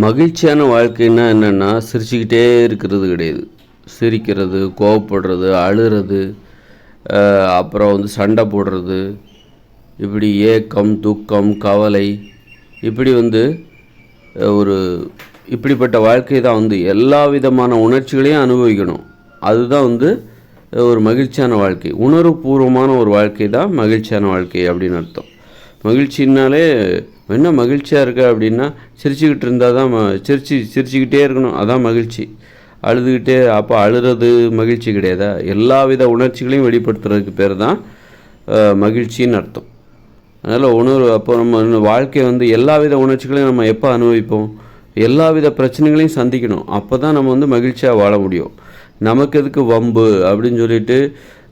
மகிழ்ச்சியான வாழ்க்கைன்னா என்னென்னா சிரிச்சுக்கிட்டே இருக்கிறது கிடையாது. சிரிக்கிறது கோவப்படுறது அழுறது அப்புறம் வந்து சண்டை போடுறது இப்படி ஏக்கம் துக்கம் கவலை இப்படி வந்து ஒரு இப்படிப்பட்ட வாழ்க்கை தான் வந்து எல்லா விதமான உணர்ச்சிகளையும் அனுபவிக்கணும். அதுதான் வந்து ஒரு மகிழ்ச்சியான வாழ்க்கை. உணர்வுபூர்வமான ஒரு வாழ்க்கை தான் மகிழ்ச்சியான வாழ்க்கை அப்படின்னு அர்த்தம். மகிழ்ச்சின்னாலே என்ன மகிழ்ச்சியாக இருக்க அப்படின்னா சிரிச்சுக்கிட்டு இருந்தால் தான் ம- சிரிச்சு சிரிச்சுக்கிட்டே இருக்கணும். அதான் மகிழ்ச்சி. அழுதுகிட்டே அப்போ அழுறது மகிழ்ச்சி கிடையாதா? எல்லா வித உணர்ச்சிகளையும் வெளிப்படுத்துறதுக்கு பேர் தான் மகிழ்ச்சின்னு அர்த்தம். அதனால் உணர்வு அப்போ நம்ம வாழ்க்கை வந்து எல்லா வித உணர்ச்சிகளையும் நம்ம எப்போ அனுபவிப்போம்? எல்லா வித பிரச்சனைகளையும் சந்திக்கணும். அப்போ தான் நம்ம வந்து மகிழ்ச்சியாக வாழ முடியும். நமக்கு எதுக்கு வம்பு அப்படின்னு சொல்லிட்டு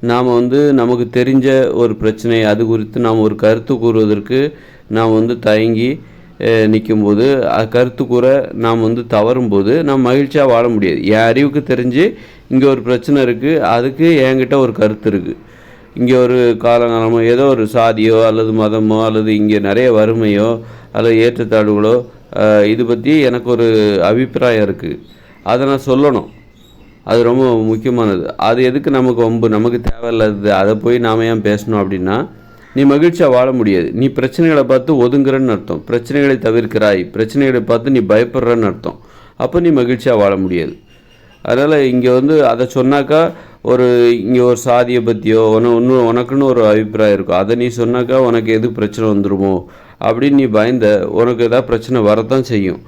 நாம் வந்து நமக்கு தெரிஞ்ச ஒரு பிரச்சனை அது குறித்து நாம் ஒரு கருத்து கூறுவதற்கு நாம் வந்து தயங்கி நிற்கும்போது கருத்து கூற நாம் வந்து தவறும்போது நாம் மகிழ்ச்சியாக வாழ முடியாது. என் அறிவுக்கு தெரிஞ்சு இங்கே ஒரு பிரச்சனை இருக்குது அதுக்கு என்கிட்ட ஒரு கருத்து இருக்குது இங்கே ஒரு காலங்காலமோ ஏதோ ஒரு சாதியோ அல்லது மதமோ அல்லது இங்கே நிறைய வறுமையோ அல்லது ஏற்றத்தாழ்வுகளோ இது பற்றி எனக்கு ஒரு அபிப்பிராயம் இருக்குது அதை நான் சொல்லணும். அது ரொம்ப முக்கியமானது. அது எதுக்கு நமக்கு ரொம்ப நமக்கு தேவையில்லாதது. அதை போய் நாம ஏன் பேசணும் அப்படின்னா நீ மகிழ்ச்சியாக வாழ முடியாது. நீ பிரச்சனைகளை பார்த்து ஒதுங்குறன்னு அர்த்தம். பிரச்சனைகளை தவிர்க்கிறாய். பிரச்சனைகளை பார்த்து நீ பயப்படுறன்னு அர்த்தம். அப்போ நீ மகிழ்ச்சியாக வாழ முடியாது. அதனால் இங்கே வந்து அதை சொன்னாக்கா ஒரு இங்கே ஒரு சாதியை பற்றியோ உன இன்னும் உனக்குன்னு ஒரு அபிப்பிராயம் இருக்கும். அதை நீ சொன்னாக்கா உனக்கு எது பிரச்சனை வந்துடுமோ அப்படின்னு நீ பயந்த உனக்கு எதாவது பிரச்சனை வரத்தான் செய்யும்.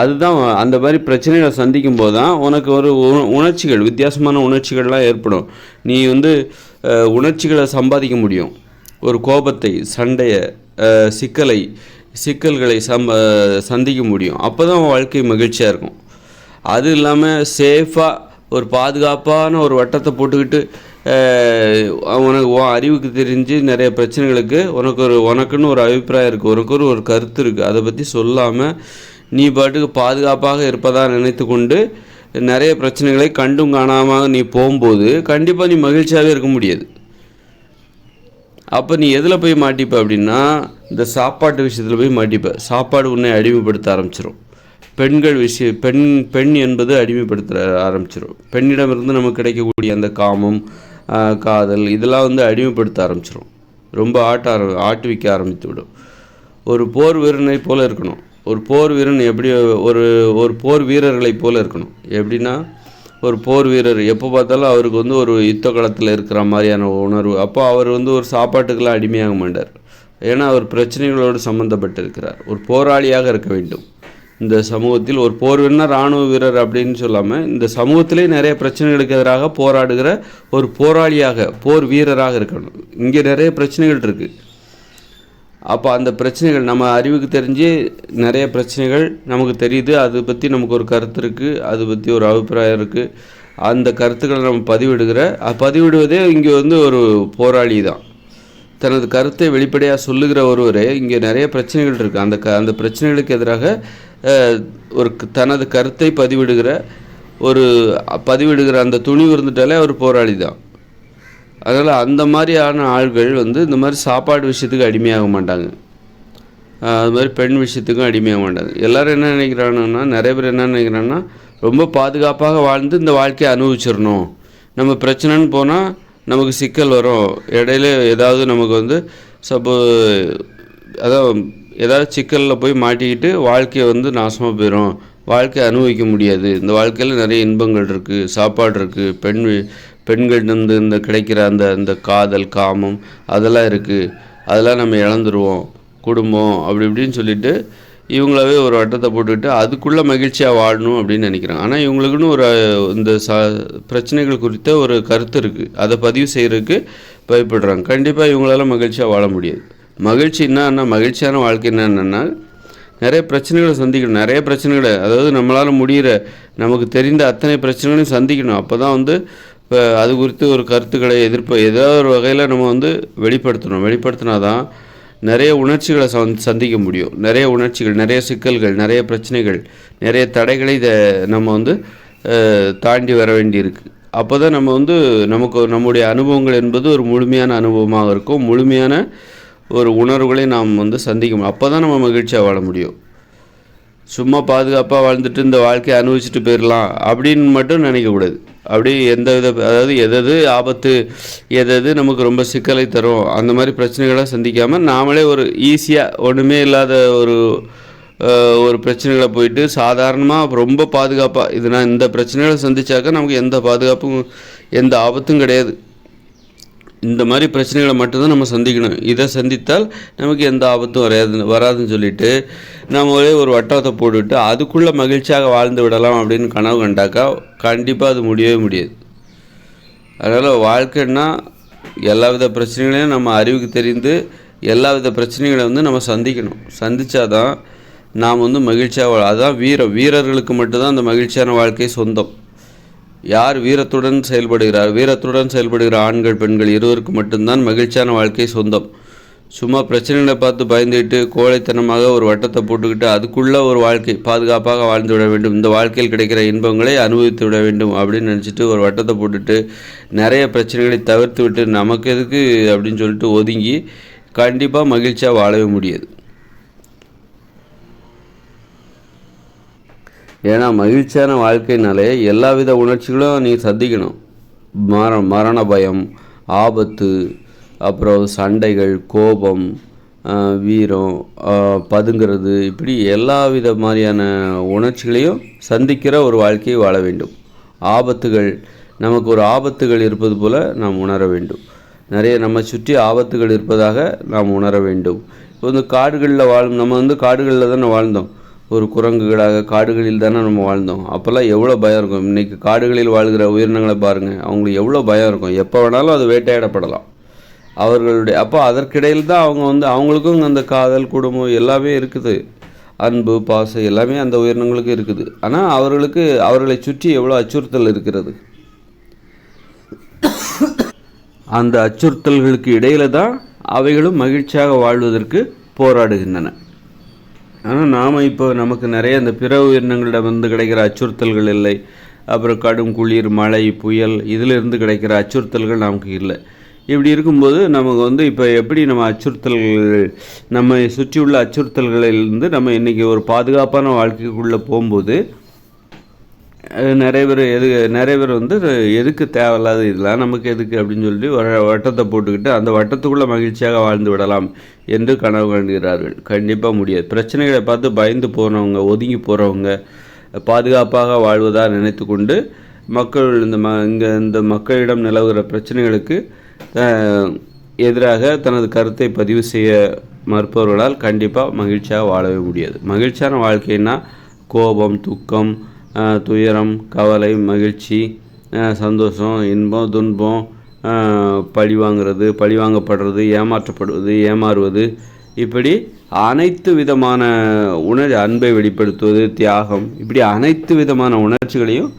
அதுதான் அந்த மாதிரி பிரச்சனைகளை சந்திக்கும் போது தான் உனக்கு ஒரு உணர்ச்சிகள் வித்தியாசமான உணர்ச்சிகள்லாம் ஏற்படும். நீ வந்து உணர்ச்சிகளை சம்பாதிக்க முடியும். ஒரு கோபத்தை சண்டையை சிக்கலை சிக்கல்களை சம்ப சந்திக்க முடியும். அப்போ தான் வாழ்க்கை மகிழ்ச்சியாக இருக்கும். அது இல்லாமல் சேஃபாக ஒரு பாதுகாப்பான ஒரு வட்டத்தை போட்டுக்கிட்டு உனக்கு உன் அறிவுக்கு தெரிஞ்சு நிறைய பிரச்சனைகளுக்கு உனக்கு ஒரு உனக்குன்னு ஒரு அபிப்பிராயம் இருக்குது உனக்கு ஒரு ஒரு கருத்து இருக்குது அதை பற்றி சொல்லாமல் நீ பாட்டுக்கு பாதுகாப்பாக இருப்பதாக நினைத்து கொண்டு நிறைய பிரச்சனைகளை கண்டும் காணாமல் நீ போகும்போது கண்டிப்பாக நீ மகிழ்ச்சியாகவே இருக்க முடியாது. அப்போ நீ எதில் போய் மாட்டிப்ப அப்படின்னா இந்த சாப்பாட்டு விஷயத்தில் போய் மாட்டிப்ப. சாப்பாடு உன்னை அடிமைப்படுத்த ஆரம்பிச்சிடும் பெண்கள் விஷய பெண் பெண் என்பது அடிமைப்படுத்த ஆரம்பிச்சிடும் பெண்ணிடமிருந்து நமக்கு கிடைக்கக்கூடிய அந்த காமம் காதல் இதெல்லாம் வந்து அடிமைப்படுத்த ஆரம்பிச்சிடும் ரொம்ப ஆட்ட ஆர ஆட்டுவிக்க ஆரம்பித்து விடும் ஒரு போர் வீரனை போல இருக்கணும். ஒரு போர் வீரன் எப்படி ஒரு ஒரு போர் வீரர்களைப் போல இருக்கணும். எப்படின்னா ஒரு போர் வீரர். எப்போ பார்த்தாலும் அவருக்கு வந்து ஒரு யுத்த களத்தில் இருக்கிற மாதிரியான உணர்வு. அப்போ அவர் வந்து ஒரு சாப்பாட்டுக்கெல்லாம் அடிமையாக மாட்டார் ஏன்னா அவர் பிரச்சனைகளோடு சம்மந்தப்பட்டிருக்கிறார் ஒரு போராளியாக இருக்க வேண்டும். இந்த சமூகத்தில் ஒரு போர் வீரர் இராணுவ வீரர் அப்படின்னு சொல்லாமல் இந்த சமூகத்திலே நிறைய பிரச்சனைகளுக்கு எதிராக போராடுகிற ஒரு போராளியாக போர் வீரராக இருக்கணும். இங்கே நிறைய பிரச்சனைகள் இருக்குது அப்போ அந்த பிரச்சனைகள் நம்ம அறிவுக்கு தெரிஞ்சு நிறைய பிரச்சனைகள் நமக்கு தெரியுது. அதை பற்றி நமக்கு ஒரு கருத்து இருக்குது அதை பற்றி ஒரு அபிப்பிராயம் இருக்குது அந்த கருத்துக்களை நம்ம பதிவிடுகிற பதிவிடுவதே இங்கே வந்து ஒரு போராளி தான். தனது கருத்தை வெளிப்படையாக சொல்லுகிற ஒருவரே இங்கே நிறைய பிரச்சனைகள் இருக்குது அந்த க அந்த பிரச்சனைகளுக்கு எதிராக ஒரு தனது கருத்தை பதிவிடுகிற ஒரு பதிவிடுகிற அந்த துணிவு இருந்துட்டாலே அவர் போராளி தான். அதனால் அந்த மாதிரியான ஆள்கள் வந்து இந்த மாதிரி சாப்பாடு விஷயத்துக்கு அடிமையாக மாட்டாங்க. அது மாதிரி பெண் விஷயத்துக்கும் அடிமையாக மாட்டாங்க. எல்லோரும் என்ன நினைக்கிறாங்கன்னா நிறைய பேர் என்ன நினைக்கிறாங்கன்னா ரொம்ப பாதுகாப்பாக வாழ்ந்து இந்த வாழ்க்கையை அனுபவிச்சிடணும். நம்ம பிரச்சனைன்னு போனால் நமக்கு சிக்கல் வரும். இடையில ஏதாவது நமக்கு வந்து சப்போ அதான் ஏதாவது சிக்கலில் போய் மாட்டிக்கிட்டு வாழ்க்கையை வந்து நாசமாக போயிடும் வாழ்க்கையை அனுபவிக்க முடியாது. இந்த வாழ்க்கையில் நிறைய இன்பங்கள் இருக்குது சாப்பாடு இருக்குது பெண் வி- இந்த கிடைக்கிற அந்த அந்த காதல் காமம் அதெல்லாம் இருக்குது அதெல்லாம் நம்ம இழந்துருவோம். குடும்பம் அப்படி இப்படின்னு சொல்லிட்டு இவங்களாவே ஒரு வட்டத்தை போட்டுக்கிட்டு அதுக்குள்ளே மகிழ்ச்சியாக வாழணும் அப்படின்னு நினைக்கிறாங்க. ஆனால் இவங்களுக்குன்னு ஒரு இந்த ச பிரச்சனைகள் குறித்த ஒரு கருத்து இருக்குது அதை பதிவு செய்கிறதுக்கு பயப்படுறாங்க. கண்டிப்பாக இவங்களால மகிழ்ச்சியாக வாழ முடியாது. மகிழ்ச்சி என்னன்னா மகிழ்ச்சியான வாழ்க்கை என்னென்னா நிறைய பிரச்சனைகளை சந்திக்கணும். நிறைய பிரச்சனைகளை அதாவது நம்மளால் முடிகிற நமக்கு தெரிந்த அத்தனை பிரச்சனைகளையும் சந்திக்கணும். அப்போ தான் வந்து இப்போ அது குறித்து ஒரு கருத்துக்களை எதிர்ப்பு ஏதோ ஒரு வகையில் நம்ம வந்து வெளிப்படுத்தணும். வெளிப்படுத்தினா தான் நிறைய உணர்ச்சிகளை சந் சந்திக்க முடியும். நிறைய உணர்ச்சிகள் நிறைய சிக்கல்கள் நிறைய பிரச்சனைகள் நிறைய தடைகளை இதை நம்ம வந்து தாண்டி வர வேண்டியிருக்கு. அப்போ தான் நம்ம வந்து நமக்கு நம்முடைய அனுபவங்கள் என்பது ஒரு முழுமையான அனுபவமாக இருக்கும். முழுமையான ஒரு உணர்வுகளை நாம் வந்து சந்திக்கணும் அப்போ தான் நம்ம மகிழ்ச்சியாக வாழ முடியும். சும்மா பாதுகாப்பாக வாழ்ந்துட்டு இந்த வாழ்க்கையை அனுபவிச்சுட்டு போயிடலாம் அப்படின்னு மட்டும் நினைக்கக்கூடாது. அப்படி எந்த வித அதாவது எதது ஆபத்து எதது நமக்கு ரொம்ப சிக்கலை தரும் அந்த மாதிரி பிரச்சனைகளை சந்திக்காமல் நாமளே ஒரு ஈஸியாக ஒன்றுமே இல்லாத ஒரு ஒரு பிரச்சனைகளை போயிட்டு சாதாரணமாக ரொம்ப பாதுகாப்பாக இது நான் இந்த பிரச்சனைகளை சந்திச்சாக்க நமக்கு எந்த பாதுகாப்பும் எந்த ஆபத்தும் கிடையாது. இந்த மாதிரி பிரச்சனைகளை மட்டும்தான் நம்ம சந்திக்கணும். இதை சந்தித்தால் நமக்கு எந்த ஆபத்தும் வராது வராதுன்னு சொல்லிட்டு நம்ம ஒரே ஒரு வட்டத்தை போட்டுவிட்டு அதுக்குள்ளே மகிழ்ச்சியாக வாழ்ந்து விடலாம் அப்படின்னு கனவு கண்டாக்கா கண்டிப்பாக அது முடியவே முடியாது. அதனால் வாழ்க்கைன்னா எல்லா வித பிரச்சனைகளையும் நம்ம அறிவுக்கு தெரிந்து எல்லா வித பிரச்சனைகளை வந்து நம்ம சந்திக்கணும். சந்திச்சாதான் நாம் வந்து மகிழ்ச்சியாக வாழ வீர வீரம் வீரர்களுக்கு மட்டும்தான் அந்த மகிழ்ச்சியான வாழ்க்கை சொந்தம். யார் வீரத்துடன் செயல்படுகிறார்? வீரத்துடன் செயல்படுகிற ஆண்கள் பெண்கள் இருவருக்கு மட்டும்தான் மகிழ்ச்சியான வாழ்க்கை சொந்தம். சும்மா பிரச்சனைகளை பார்த்து பயந்துக்கிட்டு கோழைத்தனமாக ஒரு வட்டத்தை போட்டுக்கிட்டு அதுக்குள்ளே ஒரு வாழ்க்கை பாதுகாப்பாக வாழ்ந்து விட வேண்டும். இந்த வாழ்க்கையில் கிடைக்கிற இன்பங்களை அனுபவித்து விட வேண்டும் அப்படின்னு நினச்சிட்டு ஒரு வட்டத்தை போட்டுட்டு நிறைய பிரச்சனைகளை தவிர்த்து விட்டு நமக்கு எதுக்கு அப்படின்னு சொல்லிட்டு ஒதுங்கி கண்டிப்பாக மகிழ்ச்சியாக வாழவே முடியாது. ஏன்னா மகிழ்ச்சியான வாழ்க்கைனாலே எல்லா வித உணர்ச்சிகளும் நீ சந்திக்கணும். மர மரண பயம் ஆபத்து அப்புறம் சண்டைகள் கோபம் வீரம் பதுங்கிறது இப்படி எல்லா வித மாதிரியான உணர்ச்சிகளையும் சந்திக்கிற ஒரு வாழ்க்கையை வாழ வேண்டும். ஆபத்துகள் நமக்கு ஒரு ஆபத்துகள் இருப்பது போல் நாம் உணர வேண்டும். நிறைய நம்ம சுற்றி ஆபத்துகள் இருப்பதாக நாம் உணர வேண்டும். இப்போ வந்து காடுகளில் வாழும் நம்ம வந்து காடுகளில் தானே வாழ்ந்தோம். ஒரு குரங்குகளாக காடுகளில் தானே நம்ம வாழ்ந்தோம். அப்போல்லாம் எவ்வளோ பயம் இருக்கும். இன்றைக்கி காடுகளில் வாழ்கிற உயிரினங்களை பாருங்கள் அவங்களுக்கு எவ்வளோ பயம் இருக்கும். எப்போ வேணாலும் அது வேட்டையாடப்படலாம். அவர்களுடைய அப்போ அதற்கிடையில் தான் அவங்க வந்து அவங்களுக்கும் அந்த காதல் குடும்பம் எல்லாமே இருக்குது. அன்பு பாசம் எல்லாமே அந்த உயிரினங்களுக்கு இருக்குது. ஆனால் அவர்களுக்கு அவர்களை சுற்றி எவ்வளோ அச்சுறுத்தல் இருக்கிறது. அந்த அச்சுறுத்தல்களுக்கு இடையில தான் அவைகளும் மகிழ்ச்சியாக வாழ்வதற்கு போராடுகின்றன. ஆனால் நாம் இப்போ நமக்கு நிறைய இந்த பிற உயிரினங்களிடம் வந்து கிடைக்கிற அச்சுறுத்தல்கள் இல்லை. அப்புறம் கடும் குளிர் மழை புயல் இதிலிருந்து கிடைக்கிற அச்சுறுத்தல்கள் நமக்கு இல்லை. இப்படி இருக்கும்போது நமக்கு வந்து இப்போ எப்படி நம்ம அச்சுறுத்தல்கள் நம்மை சுற்றியுள்ள அச்சுறுத்தல்களிலிருந்து நம்ம இன்றைக்கி ஒரு பாதுகாப்பான வாழ்க்கைக்குள்ளே போகும்போது நிறைய பேர் எது நிறைய பேர் வந்து எதுக்கு தேவையில்லாத இதெல்லாம் நமக்கு எதுக்கு அப்படின்னு சொல்லி ஒரு வட்டத்தை போட்டுக்கிட்டு அந்த வட்டத்துக்குள்ளே மகிழ்ச்சியாக வாழ்ந்து விடலாம் என்று கனவு காண்கிறார்கள். கண்டிப்பாக முடியாது. பிரச்சனைகளை பார்த்து பயந்து போனவங்க ஒதுங்கி போகிறவங்க பாதுகாப்பாக வாழ்வதாக நினைத்து கொண்டு மக்கள் இந்த ம இங்கே இந்த மக்களிடம் நிலவுகிற பிரச்சனைகளுக்கு எதிராக தனது கருத்தை பதிவு செய்ய மறுப்பவர்களால் கண்டிப்பாக மகிழ்ச்சியாக வாழவே முடியாது. மகிழ்ச்சியான வாழ்க்கைன்னா கோபம் துக்கம் துயரம் கவலை மகிழ்ச்சி சந்தோஷம் இன்பம் துன்பம் பழி வாங்குறது பழி வாங்கப்படுறது ஏமாற்றப்படுவது ஏமாறுவது. இப்படி அனைத்து விதமான உணர் அன்பை வெளிப்படுத்துவது தியாகம். இப்படி அனைத்து விதமான உணர்ச்சிகளையும்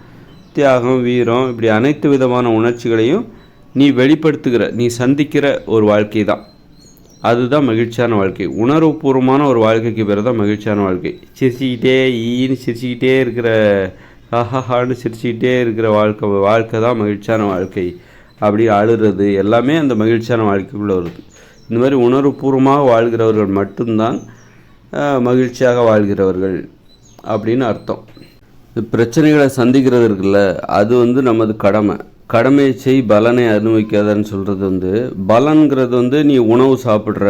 தியாகம் வீரம் இப்படி அனைத்து விதமான உணர்ச்சிகளையும் நீ வெளிப்படுத்துகிற நீ சந்திக்கிற ஒரு வாழ்க்கை தான் அதுதான் மகிழ்ச்சியான வாழ்க்கை. உணர்வுபூர்வமான ஒரு வாழ்க்கைக்கு பேர் தான் மகிழ்ச்சியான வாழ்க்கை. சிரிச்சுக்கிட்டே ஈன்னு சிரிச்சுக்கிட்டே இருக்கிற ஹஹான்னு சிரிச்சுக்கிட்டே இருக்கிற வாழ்க்கை வாழ்க்கை தான் மகிழ்ச்சியான வாழ்க்கை. அப்படி அழுறது எல்லாமே அந்த மகிழ்ச்சியான வாழ்க்கைக்குள்ளே வருது. இந்த மாதிரி உணர்வுபூர்வமாக வாழ்கிறவர்கள் மட்டும்தான் மகிழ்ச்சியாக வாழ்கிறவர்கள் அப்படின்னு அர்த்தம். இந்த பிரச்சனைகளை சந்திக்கிறது இருக்குல்ல அது வந்து நமது கடமை. கடமையை செய் பலனை அனுபவிக்காதன்னு சொல்கிறது வந்து பலன்கிறது வந்து நீ உணவு சாப்பிட்ற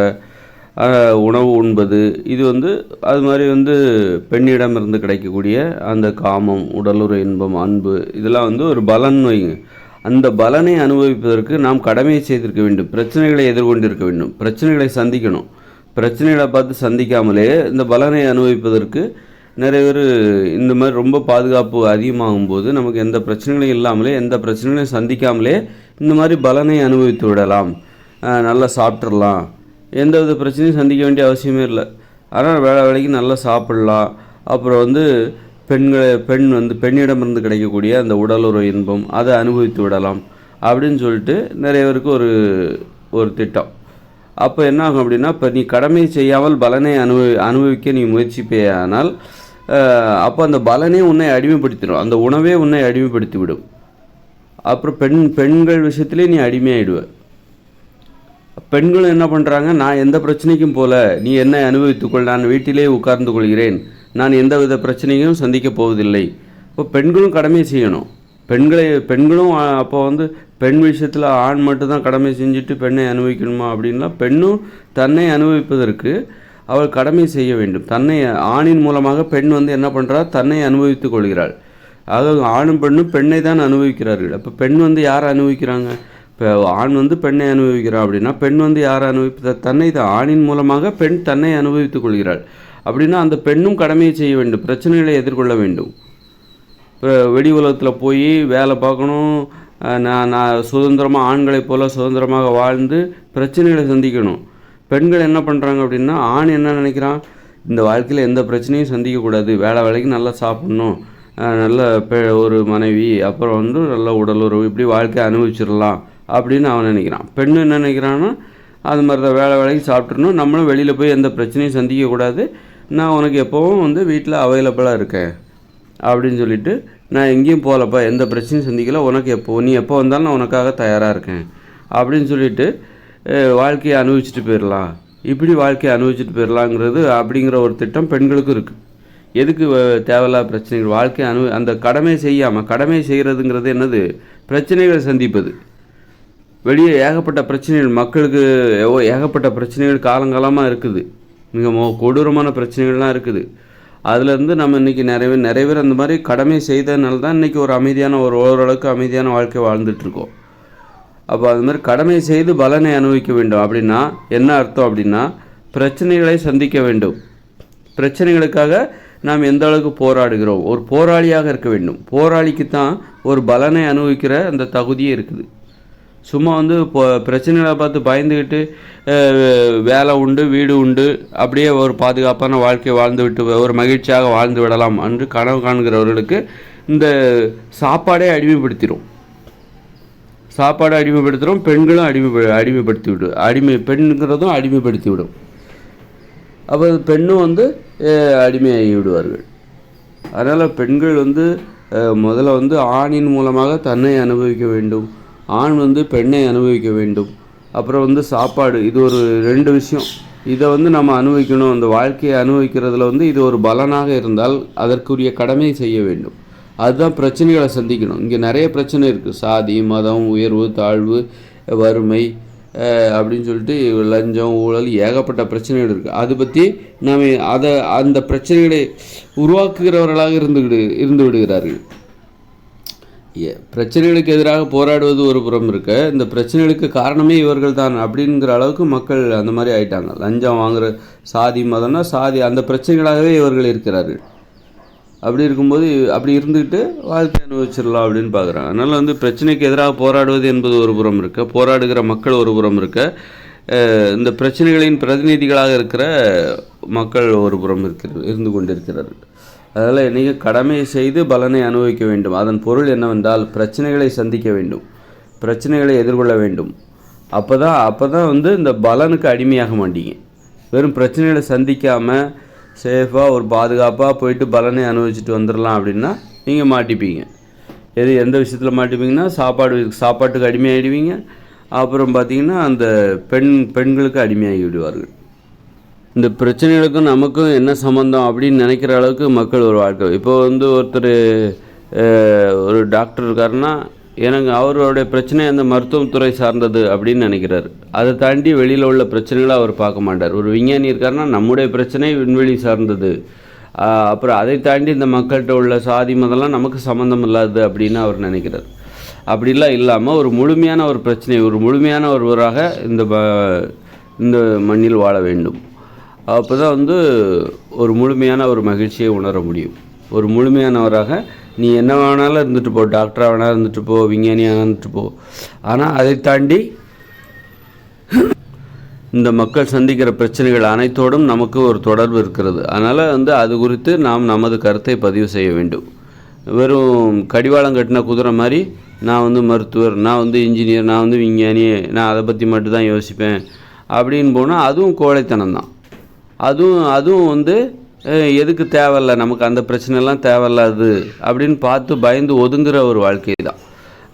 உணவு உண்பது. இது வந்து அது மாதிரி வந்து பெண்ணிடம் இருந்து கிடைக்கக்கூடிய அந்த காமம் உடலுறு இன்பம் அன்பு இதெல்லாம் வந்து ஒரு பலன் வைங்க. அந்த பலனை அனுபவிப்பதற்கு நாம் கடமையை செய்திருக்க வேண்டும். பிரச்சனைகளை எதிர்கொண்டிருக்க வேண்டும். பிரச்சனைகளை சந்திக்கணும். பிரச்சனைகளை பார்த்து சந்திக்காமலே இந்த பலனை அனுபவிப்பதற்கு நிறைய பேர் இந்த மாதிரி ரொம்ப பாதுகாப்பு அதிகமாகும் போது நமக்கு எந்த பிரச்சனைகளும் இல்லாமலே எந்த பிரச்சனைகளையும் சந்திக்காமலே இந்த மாதிரி பலனை அனுபவித்து விடலாம். நல்லா சாப்பிட்றலாம் எந்த வித பிரச்சனையும் சந்திக்க வேண்டிய அவசியமே இல்லை. ஆனால் வேலை வேலைக்கு நல்லா சாப்பிட்லாம். அப்புறம் வந்து பெண்களை பெண் வந்து பெண்ணிடமிருந்து கிடைக்கக்கூடிய அந்த உடலுறவு இன்பம் அதை அனுபவித்து விடலாம். அப்படின்னு சொல்லிட்டு நிறைய பேருக்கு ஒரு ஒரு திட்டம். அப்போ என்ன ஆகும் அப்படின்னா இப்போ நீ கடமை செய்யாமல் பலனை அனுபவி அனுபவிக்க நீ முயற்சிப்பேயானால் அப்போ அந்த பலனே உன்னை அடிமைப்படுத்திடும். அந்த உணவே உன்னை அடிமைப்படுத்தி விடும் அப்புறம் பெண் பெண்கள் விஷயத்திலே நீ அடிமையாயிடுவ. பெண்களும் என்ன பண்ணுறாங்க நான் எந்த பிரச்சனைக்கும் போல நீ என்னை அனுபவித்துக்கொள் நான் வீட்டிலே உட்கார்ந்து கொள்கிறேன். நான் எந்த வித பிரச்சனையும் சந்திக்கப் போவதில்லை. இப்போ பெண்களும் கடமை செய்யணும். பெண்களை பெண்களும் அப்போ வந்து பெண் விஷயத்தில் ஆண் மட்டும்தான் கடமை செஞ்சுட்டு பெண்ணை அனுபவிக்கணுமா அப்படின்லாம் பெண்ணும் தன்னை அனுபவிப்பதற்கு அவள் கடமை செய்ய வேண்டும். தன்னை ஆணின் மூலமாக பெண் வந்து என்ன பண்ணுறா தன்னை அனுபவித்துக் கொள்கிறாள். அதாவது ஆணும் பெண்ணும் பெண்ணை தான் அனுபவிக்கிறார்கள். அப்போ பெண் வந்து யார் அனுபவிக்கிறாங்க? இப்போ ஆண் வந்து பெண்ணை அனுபவிக்கிறான் அப்படின்னா பெண் வந்து யார் அனுபவிப்ப? தன்னை தான். ஆணின் மூலமாக பெண் தன்னை அனுபவித்துக் கொள்கிறாள். அப்படின்னா அந்த பெண்ணும் கடமையை செய்ய வேண்டும். பிரச்சனைகளை எதிர்கொள்ள வேண்டும். இப்போ உலகத்தில் போய் வேலை பார்க்கணும். நான் நான் சுதந்திரமாக ஆண்களைப் போல் சுதந்திரமாக வாழ்ந்து பிரச்சனைகளை சந்திக்கணும். பெண்கள் என்ன பண்ணுறாங்க அப்படின்னா ஆண் என்ன நினைக்கிறான்? இந்த வாழ்க்கையில் எந்த பிரச்சனையும் சந்திக்கக்கூடாது வேலை வேலைக்கு நல்லா சாப்பிட்ணும். நல்ல பெ ஒரு மனைவி அப்புறம் வந்து நல்ல உடலுறவு இப்படி வாழ்க்கையை அனுபவிச்சிடலாம் அப்படின்னு அவன் நினைக்கிறான். பெண் என்ன நினைக்கிறான்னா அது மாதிரி தான் வேலை வேலைக்கு சாப்பிட்றணும் நம்மளும் வெளியில் போய் எந்த பிரச்சனையும் சந்திக்கக்கூடாது நான் உனக்கு எப்போவும் வந்து வீட்டில் அவைலபிளாக இருக்கேன் அப்படின்னு சொல்லிட்டு நான் எங்கேயும் போகலப்பா எந்த பிரச்சனையும் சந்திக்கல. உனக்கு எப்போ நீ எப்போ வந்தாலும் நான் உனக்காக தயாராக இருக்கேன் அப்படின்னு சொல்லிட்டு வாழ்க்கையை அனுபவிச்சுட்டு போயிடலாம் இப்படி வாழ்க்கையை அனுபவிச்சுட்டு போயிடலாங்கிறது அப்படிங்கிற ஒரு திட்டம் பெண்களுக்கும் இருக்குது எதுக்கு தேவையில்லா தேவையில்லாத பிரச்சனைகள்? வாழ்க்கையை அனு அந்த கடமை செய்யாமல் கடமை செய்கிறதுங்கிறது என்னது? பிரச்சனைகளை சந்திப்பது. வெளியே ஏகப்பட்ட பிரச்சனைகள் மக்களுக்கு ஏகப்பட்ட பிரச்சனைகள் காலங்காலமாக இருக்குது. மிக மோ கொடூரமான பிரச்சனைகள்லாம் இருக்குது. அதுலேருந்து நம்ம இன்றைக்கி நிறைய பேர் நிறைய பேர் அந்த மாதிரி கடமை செய்ததுனால தான் இன்றைக்கி ஒரு அமைதியான ஒரு ஓரளவுக்கு அமைதியான வாழ்க்கை வாழ்ந்துட்டுருக்கோம் அப்போ அது மாதிரி கடமை செய்து பலனை அனுபவிக்க வேண்டும். அப்படின்னா என்ன அர்த்தம் அப்படின்னா பிரச்சனைகளை சந்திக்க வேண்டும். பிரச்சனைகளுக்காக நாம் எந்த அளவுக்கு போராடுகிறோம்? ஒரு போராளியாக இருக்க வேண்டும். போராளிக்கு தான் ஒரு பலனை அனுபவிக்கிற அந்த தகுதியே இருக்குது. சும்மா வந்து இப்போ பிரச்சனைகளை பார்த்து பயந்துக்கிட்டு வேலை உண்டு வீடு உண்டு அப்படியே ஒரு பாதுகாப்பான வாழ்க்கை வாழ்ந்து விட்டு ஒரு மகிழ்ச்சியாக வாழ்ந்து விடலாம் என்று கனவு காண்கிறவர்களுக்கு இந்த சாப்பாடே அடிமைப்படுத்திடும் சாப்பாடு அடிமைப்படுத்துகிறோம் பெண்களும் அடிமை அடிமைப்படுத்தி விடும் அடிமை பெண்ணுங்கிறதும் அடிமைப்படுத்தி விடும் அப்போ பெண்ணும் வந்து அடிமையாகி விடுவார்கள் அதனால் பெண்கள் வந்து முதல்ல வந்து ஆணின் மூலமாக தன்னை அனுபவிக்க வேண்டும். ஆண் வந்து பெண்ணை அனுபவிக்க வேண்டும். அப்புறம் வந்து சாப்பாடு இது ஒரு ரெண்டு விஷயம். இதை வந்து நம்ம அனுபவிக்கணும். அந்த வாழ்க்கையை அனுபவிக்கிறதுல வந்து இது ஒரு பலனாக இருந்தால் அதற்குரிய கடமையை செய்ய வேண்டும். அதுதான் பிரச்சனைகளை சந்திக்கணும். இங்கே நிறைய பிரச்சனை இருக்குது சாதி மதம் உயர்வு தாழ்வு வறுமை அப்படின்னு சொல்லிட்டு லஞ்சம் ஊழல் ஏகப்பட்ட பிரச்சனைகள் இருக்குது அதை பற்றி நாம் அதை அந்த பிரச்சனைகளை உருவாக்குகிறவர்களாக இருந்து விடு இருந்து விடுகிறார்கள். ஏ- பிரச்சனைகளுக்கு எதிராக போராடுவது ஒரு புறம் இருக்க இந்த பிரச்சனைகளுக்கு காரணமே இவர்கள் தான் அப்படிங்கிற அளவுக்கு மக்கள் அந்த மாதிரி ஆயிட்டாங்க. லஞ்சம் வாங்குற சாதி மதம்னா சாதி அந்த பிரச்சனைகளாகவே இவர்கள் இருக்கிறார்கள். அப்படி இருக்கும்போது அப்படி இருந்துக்கிட்டு வாழ்க்கை அனுபவிச்சிடலாம் அப்படின்னு பார்க்குறாங்க. அதனால் வந்து பிரச்சனைக்கு எதிராக போராடுவது என்பது ஒரு புறம் இருக்க. போராடுகிற மக்கள் ஒரு புறம் இருக்க. இந்த பிரச்சனைகளின் பிரதிநிதிகளாக இருக்கிற மக்கள் ஒரு புறம் இருக்கிறது இருந்து கொண்டிருக்கிறார்கள். அதனால் நீங்கள் கடமையை செய்து பலனை அனுபவிக்க வேண்டும். அதன் பொருள் என்னவென்றால் பிரச்சனைகளை சந்திக்க வேண்டும். பிரச்சனைகளை எதிர்கொள்ள வேண்டும். அப்போ தான் அப்போ தான் வந்து இந்த பலனுக்கு அடிமையாக மாட்டீங்க. வெறும் பிரச்சனைகளை சந்திக்காமல் சேஃபாக ஒரு பாதுகாப்பாக போயிட்டு பலனை அனுபவிச்சுட்டு வந்துடலாம் அப்படின்னா நீங்கள் மாட்டிப்பீங்க. எது எந்த விஷயத்தில் மாட்டிப்பீங்கன்னா சாப்பாடு சாப்பாட்டுக்கு அடிமையாகிடுவீங்க அப்புறம் பார்த்தீங்கன்னா அந்த பெண் பெண்களுக்கு அடிமையாகி விடுவார்கள். இந்த பிரச்சனைகளுக்கும் நமக்கும் என்ன சம்மந்தம் அப்படின்னு நினைக்கிற அளவுக்கு மக்கள் ஒரு வாழ்க்கை. இப்போ வந்து ஒருத்தர் ஒரு டாக்டர் இருக்காருன்னா எனக்கு அவருடைய பிரச்சனை அந்த மருத்துவத்துறை சார்ந்தது அப்படின்னு நினைக்கிறாரு. அதை தாண்டி வெளியில் உள்ள பிரச்சனைகளை அவர் பார்க்க மாட்டார். ஒரு விஞ்ஞானி இருக்காருன்னா நம்முடைய பிரச்சனை விண்வெளி சார்ந்தது. அப்புறம் அதை தாண்டி இந்த மக்கள்கிட்ட உள்ள சாதி மதம்லாம் நமக்கு சம்மந்தம் இல்லாது அப்படின்னு அவர் நினைக்கிறார். அப்படிலாம் இல்லாமல் ஒரு முழுமையான ஒரு பிரச்சனை ஒரு முழுமையான ஒருவராக இந்த ப- இந்த மண்ணில் வாழ வேண்டும். அப்போ தான் வந்து ஒரு முழுமையான ஒரு மகிழ்ச்சியை உணர முடியும். ஒரு முழுமையானவராக நீ என்ன வேணாலும் இருந்துட்டு போ டாக்டராக வேணாலும் இருந்துட்டு போ விஞ்ஞானியாக இருந்துட்டு போ. ஆனால் அதை தாண்டி இந்த மக்கள் சந்திக்கிற பிரச்சனைகள் அனைத்தோடும் நமக்கு ஒரு தொடர்பு இருக்கிறது. அதனால் வந்து அது குறித்து நாம் நமது கருத்தை பதிவு செய்ய வேண்டும். வெறும் கடிவாளம் கட்டின குதிரை மாதிரி நான் வந்து மருத்துவர் நான் வந்து இன்ஜினியர் நான் வந்து விஞ்ஞானி நான் அதை பற்றி மட்டும் தான் யோசிப்பேன். அப்படின்னு போனால் அதுவும் கோழைத்தனம் தான். அதுவும் அதுவும் வந்து எதுக்கு தேவையில்ல? நமக்கு அந்த பிரச்சனைலாம் தேவையில்லாது. அப்படின்னு பார்த்து பயந்து ஒதுங்குற ஒரு வாழ்க்கை தான்.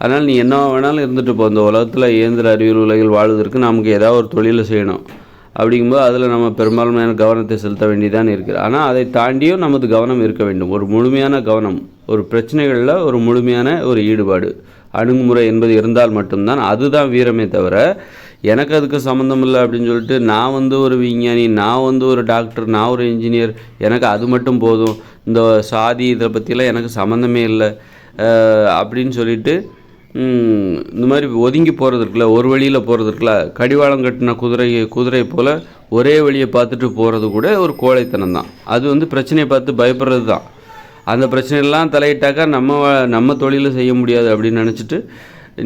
அதனால் நீ என்ன வேணாலும் இருந்துட்டு போ. இந்த உலகத்தில் இயந்திர அறிவியல் உலகில் வாழ்வதற்கு நமக்கு ஏதாவது ஒரு தொழிலை செய்யணும். அப்படிங்கும்போது அதில் நம்ம பெரும்பான்மையான கவனத்தை செலுத்த வேண்டியதான் இருக்குது ஆனால் அதை தாண்டியும் நமது கவனம் இருக்க வேண்டும். ஒரு முழுமையான கவனம் ஒரு பிரச்சனைகளில் ஒரு முழுமையான ஒரு ஈடுபாடு அணுகுமுறை என்பது இருந்தால் மட்டும்தான் அதுதான் வீரமே தவிர எனக்கு அதுக்கு சம்மந்தம் இல்லை அப்படின்னு சொல்லிட்டு நான் வந்து ஒரு விஞ்ஞானி நான் வந்து ஒரு டாக்டர் நான் ஒரு இன்ஜினியர் எனக்கு அது மட்டும் போதும். இந்த சாதி இதை பற்றிலாம் எனக்கு சம்மந்தமே இல்லை. அப்படின்னு சொல்லிட்டு இந்த மாதிரி ஒதுங்கி போகிறதுக்குல ஒரு வழியில் போகிறதுக்குல கடிவாளம் கட்டின குதிரை குதிரை போல் ஒரே வழியை பார்த்துட்டு போகிறது கூட ஒரு கோழைத்தனம் தான். அது வந்து பிரச்சனையை பார்த்து பயப்படுறது தான். அந்த பிரச்சனையெல்லாம் தலையிட்டாக்கா நம்ம நம்ம தொழிலை செய்ய முடியாது அப்படின்னு நினச்சிட்டு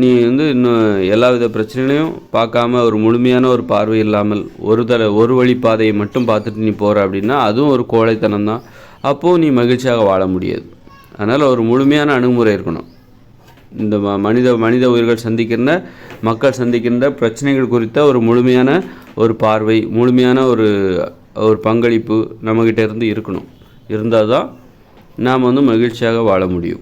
நீ வந்து இன்னும் எல்லா வித பிரச்சனைகளையும் பார்க்காம ஒரு முழுமையான ஒரு பார்வை இல்லாமல் ஒரு தர ஒரு வழி பாதையை மட்டும் பார்த்துட்டு நீ போகிற அப்படின்னா அதுவும் ஒரு கோழைத்தனம் தான். அப்போது நீ மகிழ்ச்சியாக வாழ முடியாது. அதனால் ஒரு முழுமையான அணுகுமுறை இருக்கணும். இந்த ம- மனித மனித உயிர்கள் சந்திக்கின்ற மக்கள் சந்திக்கின்ற பிரச்சனைகள் குறித்த ஒரு முழுமையான ஒரு பார்வை முழுமையான ஒரு ஒரு பங்களிப்பு நம்மக்கிட்ட இருந்து இருக்கணும். இருந்தால் தான் நாம் வந்து மகிழ்ச்சியாக வாழ முடியும்.